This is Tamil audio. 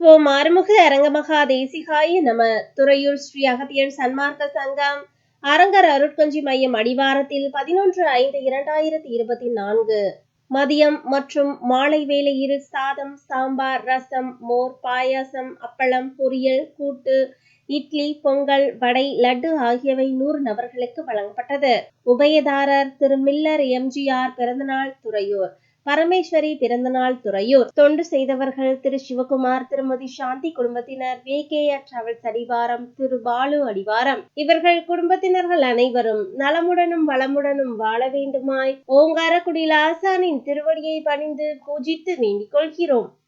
ஓம் ஆறுமுக அரங்கமகா தேசிகாய நம துறையூர் ஸ்ரீ அகத்தியர் சன்மார்க்க சங்கம் அரங்கர் அருட்கஞ்சி மையம் அடிவாரத்தில் பதினொன்று ஐந்து இரண்டாயிரத்தி இருபத்தி நான்கு. மதியம் மற்றும் மாலை வேளையில் சாதம் சாம்பார் ரசம் மோர் பாயாசம் அப்பளம் பொரியல் கூட்டு இட்லி பொங்கல் வடை லட்டு ஆகியவை நூறு நபர்களுக்கு வழங்கப்பட்டது. உபயதாரர் திரு மில்லர் எம்ஜிஆர் பிறந்தநாள் துறையூர். பரமேஸ்வரி பிறந்தநாள் துறையூர். தொண்டு செய்தவர்கள் திரு சிவகுமார் திருமதி சாந்தி குடும்பத்தினர் வே கே ஆர் டிராவல்ஸ் அடிவாரம் திரு பாலு அடிவாரம். இவர்கள் குடும்பத்தினர்கள் அனைவரும் நலமுடனும் வளமுடனும் வாழ வேண்டுமாய் ஓங்காரக்குடியில் ஆசானின் திருவடியை பணிந்து பூஜித்து வேண்டிக் கொள்கிறோம்.